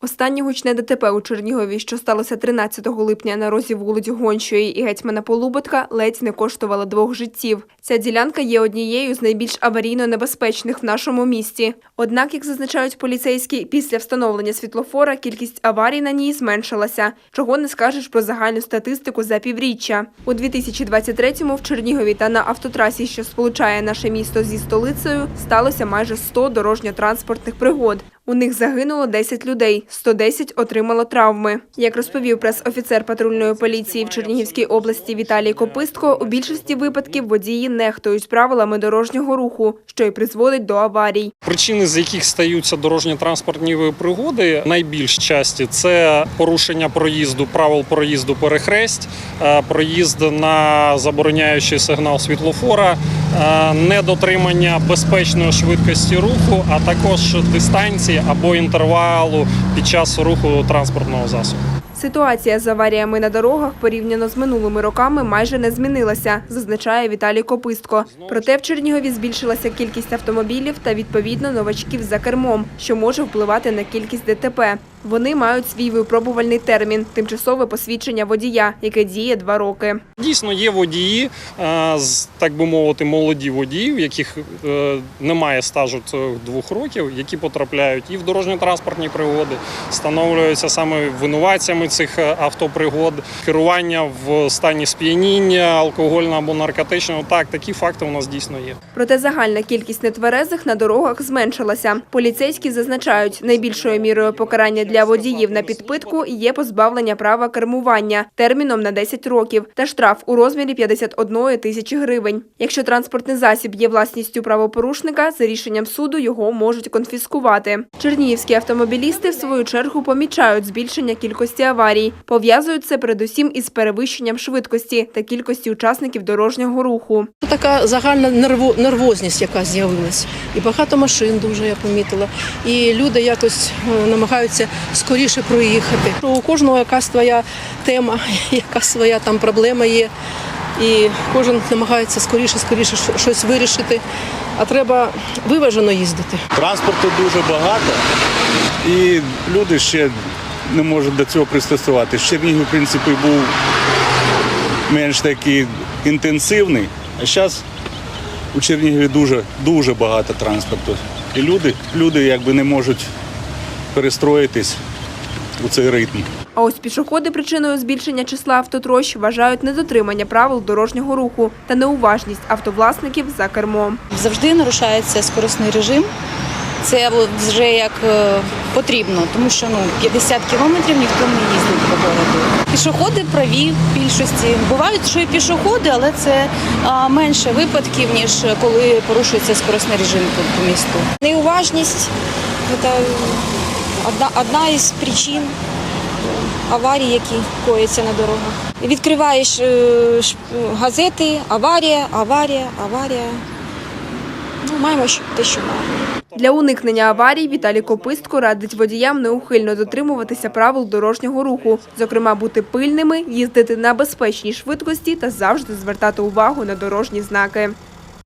Останнє гучне ДТП у Чернігові, що сталося 13 липня на розі вулиць Гончої і гетьмана Полуботка, ледь не коштувала двох життів. Ця ділянка є однією з найбільш аварійно небезпечних в нашому місті. Однак, як зазначають поліцейські, після встановлення світлофора кількість аварій на ній зменшилася. Чого не скажеш про загальну статистику за півріччя. У 2023-му в Чернігові та на автотрасі, що сполучає наше місто зі столицею, сталося майже 100 дорожньо-транспортних пригод. У них загинуло 10 людей, 110 отримало травми. Як розповів прес-офіцер патрульної поліції в Чернігівській області Віталій Копистко, у більшості випадків водії нехтують правилами дорожнього руху, що й призводить до аварій. Причини, з яких стаються дорожньо-транспортні пригоди, найбільш часті це порушення проїзду, правил проїзду перехресть, е, проїзд на забороняючий сигнал світлофора, недотримання безпечної швидкості руху, а також дистанції або інтервалу під час руху транспортного засобу. Ситуація з аваріями на дорогах порівняно з минулими роками майже не змінилася, зазначає Віталій Копистко. Проте в Чернігові збільшилася кількість автомобілів та відповідно новачків за кермом, що може впливати на кількість ДТП. Вони мають свій випробувальний термін тимчасове посвідчення водія, яке діє два роки. Дійсно, є водії, е, так би мовити, молоді водії, в яких е, немає стажу цих двох років, які потрапляють і в дорожньо-транспортні пригоди, встановлюються саме винуватцями цих е, автопригод, керування в стані сп'яніння, алкогольного або наркотичного. Так, такі факти у нас дійсно є. Проте загальна кількість нетверезих на дорогах зменшилася. Поліцейські зазначають, найбільшою мірою покарання для водіїв на підпитку є позбавлення права кермування терміном на 10 років та штраф у розмірі 51 тисячі гривень. Якщо транспортний засіб є власністю правопорушника, за рішенням суду його можуть конфіскувати. Чернігівські автомобілісти в свою чергу помічають збільшення кількості аварій. Пов'язують це передусім із перевищенням швидкості та кількості учасників дорожнього руху. Така загальна нерво, нервозність, яка з'явилась. І багато машин дуже я помітила. І люди якось е, намагаються скоріше проїхати. У кожного якась своя тема, яка своя там проблема є. І кожен намагається скоріше, скоріше щось вирішити. А треба виважено їздити. Транспорту дуже багато, і люди ще не можуть до цього пристосуватися. Чернігів, в принципі, був менш такий інтенсивний, а зараз у Чернігові дуже, дуже багато транспорту. І люди, люди якби не можуть перестроїтись у цей ритм. А ось пішоходи причиною збільшення числа автотрощ вважають недотримання правил дорожнього руху та неуважність автовласників за кермом. завжди нарушається скорисний режим. Це вже як е, потрібно, тому що ну 50 кілометрів ніхто не їздить по городу. Пішоходи праві в більшості. Бувають, що і пішоходи, але це менше випадків, ніж коли порушується скорисний режим по місту. Неуважність це одна, одна із причин аварій, які кояться на дорогах. Відкриваєш е, газети, аварія, аварія, аварія. Ну, маємо те, що маємо. Для уникнення аварій Віталій Копистко радить водіям неухильно дотримуватися правил дорожнього руху, зокрема бути пильними, їздити на безпечній швидкості та завжди звертати увагу на дорожні знаки.